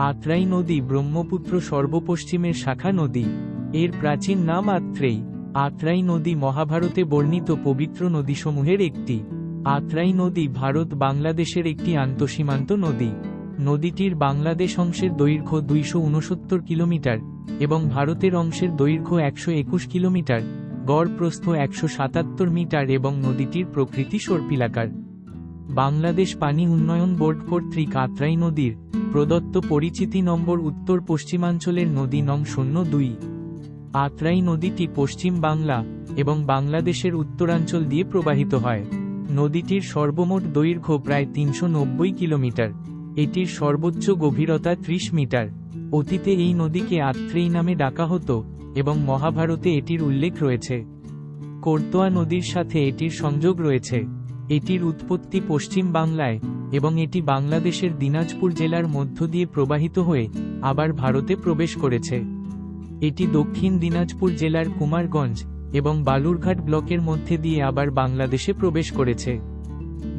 আত্রাই নদী ব্রহ্মপুত্র সর্বপশ্চিমের শাখা নদী। এর প্রাচীন নাম আত্রেই। আত্রাই নদী মহাভারতে বর্ণিত পবিত্র নদীসমূহের একটি। আত্রাই নদী ভারত বাংলাদেশের একটি আন্তঃসীমান্ত নদী। নদীটির বাংলাদেশ অংশের দৈর্ঘ্য দুইশো উনসত্তর কিলোমিটার এবং ভারতের অংশের দৈর্ঘ্য একশো একুশ কিলোমিটার। গড় প্রস্থ একশো সাতাত্তর মিটার এবং নদীটির প্রকৃতি সর্পিলাকার। বাংলাদেশ পানি উন্নয়ন বোর্ড কর্তৃক আত্রাই নদীর প্রদত্ত পরিচিতি নম্বর উত্তর পশ্চিমাঞ্চলের নদী নং শূন্য দুই। আত্রাই নদীটি পশ্চিম বাংলা এবং বাংলাদেশের উত্তরাঞ্চল দিয়ে প্রবাহিত হয়। নদীটির সর্বমোট দৈর্ঘ্য প্রায় তিনশো নব্বই কিলোমিটার। এটির সর্বোচ্চ গভীরতা ত্রিশ মিটার। অতীতে এই নদীকে আত্রেই নামে ডাকা হতো এবং মহাভারতে এটির উল্লেখ রয়েছে। কোর্তোয়া নদীর সাথে এটির সংযোগ রয়েছে। এটির উৎপত্তি পশ্চিম বাংলায় এবং এটি বাংলাদেশের দিনাজপুর জেলার মধ্য দিয়ে প্রবাহিত হয়ে আবার ভারতে প্রবেশ করেছে। এটি দক্ষিণ দিনাজপুর জেলার কুমারগঞ্জ এবং বালুরঘাট ব্লকের মধ্যে দিয়ে আবার বাংলাদেশে প্রবেশ করেছে।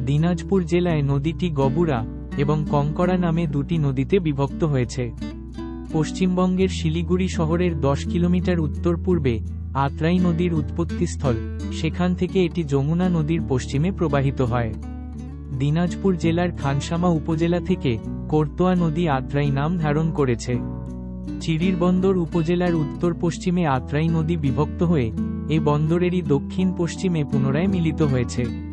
দিনাজপুর জেলায় নদীটি গবুরা এবং কঙ্করা নামে দুটি নদীতে বিভক্ত হয়েছে। পশ্চিমবঙ্গের শিলিগুড়ি শহরের দশ কিলোমিটার উত্তর পূর্বে আত্রাই নদীর উৎপত্তিস্থল। সেখান থেকে এটি যমুনা নদীর পশ্চিমে প্রবাহিত হয়। দিনাজপুর জেলার খানসামা উপজেলা থেকে কোর্তোয়া নদী আত্রাই নাম ধারণ করেছে। চিরিরবন্দর উপজেলার উত্তর পশ্চিমে আত্রাই নদী বিভক্ত হয়ে এ বন্দরেরই দক্ষিণ পশ্চিমে পুনরায় মিলিত হয়েছে।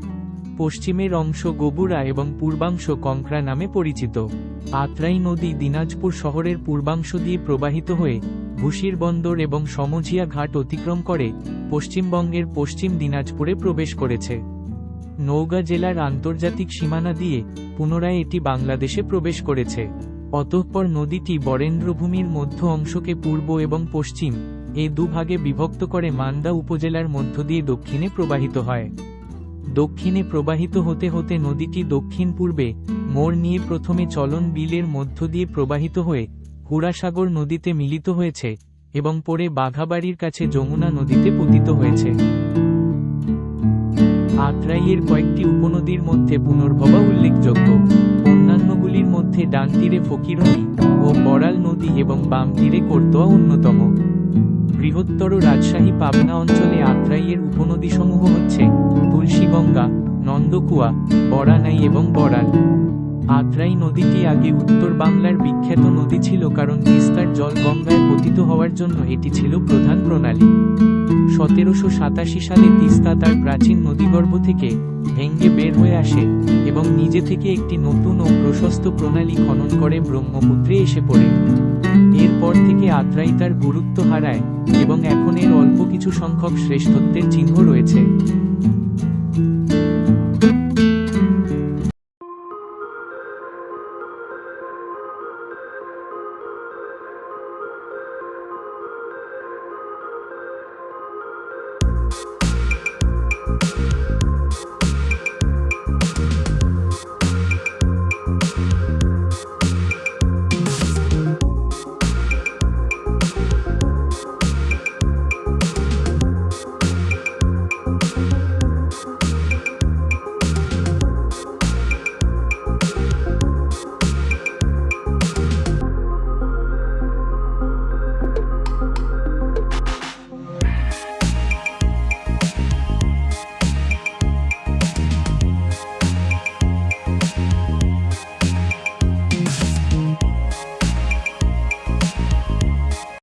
পশ্চিমের অংশ গোবুরা এবং পূর্বাংশ কংক্রা নামে পরিচিত। আত্রাই নদী দিনাজপুর শহরের পূর্বাংশ দিয়ে প্রবাহিত হয়ে ভুশির বন্দর এবং সমঝিয়া ঘাট অতিক্রম করে পশ্চিমবঙ্গের পশ্চিম দিনাজপুরে প্রবেশ করেছে। নওগাঁ জেলার আন্তর্জাতিক সীমানা দিয়ে পুনরায় এটি বাংলাদেশে প্রবেশ করেছে। অতঃপর নদীটি বরেন্দ্রভূমির মধ্য অংশকে পূর্ব এবং পশ্চিম এ দুভাগে বিভক্ত করে মান্দা উপজেলার মধ্য দিয়ে দক্ষিণে প্রবাহিত হয়। দক্ষিণে প্রবাহিত হতে হতে নদীটি দক্ষিণ পূর্বে মোড় নিয়ে প্রথমে চলন বিলের মধ্য দিয়ে প্রবাহিত হয়ে হুড়াসাগর নদীতে মিলিত হয়েছে এবং পরে বাঘাবাড়ির কাছে যমুনা নদীতে পতিত হয়েছে। আত্রাইয়ের কয়েকটি উপনদীর মধ্যে পুনর্ভবা উল্লেখযোগ্য। অন্যান্যগুলির মধ্যে ডান তীরে ফকিরনী ও বড়াল নদী এবং বাম তীরে কোর্তোয়া অন্যতম। বৃহত্তর রাজশাহী পাবনা অঞ্চলে আত্রাইয়ের উপনদীসমূহ হচ্ছে নন্দকুয়া বড়ানাই এবং বড়াল। আদ্রাই নদীটি আগে উত্তর বাংলার বিখ্যাত নদী ছিল কারণ তিস্তার জল গঙ্গায় পতিত হওয়ার জন্য এটি ছিল প্রধান প্রণালী। সতেরোশো সাতাশি সালে তিস্তা তার প্রাচীন নদীগর্ভ থেকে ভেঙ্গে বের হয়ে আসে এবং নিজে থেকে একটি নতুন ও প্রশস্ত প্রণালী খনন করে ব্রহ্মপুত্রে এসে পড়ে। এরপর থেকে আদ্রাই তার গুরুত্ব হারায় এবং এখন এর অল্প কিছু সংখ্যক শ্রেষ্ঠত্বের চিহ্ন রয়েছে।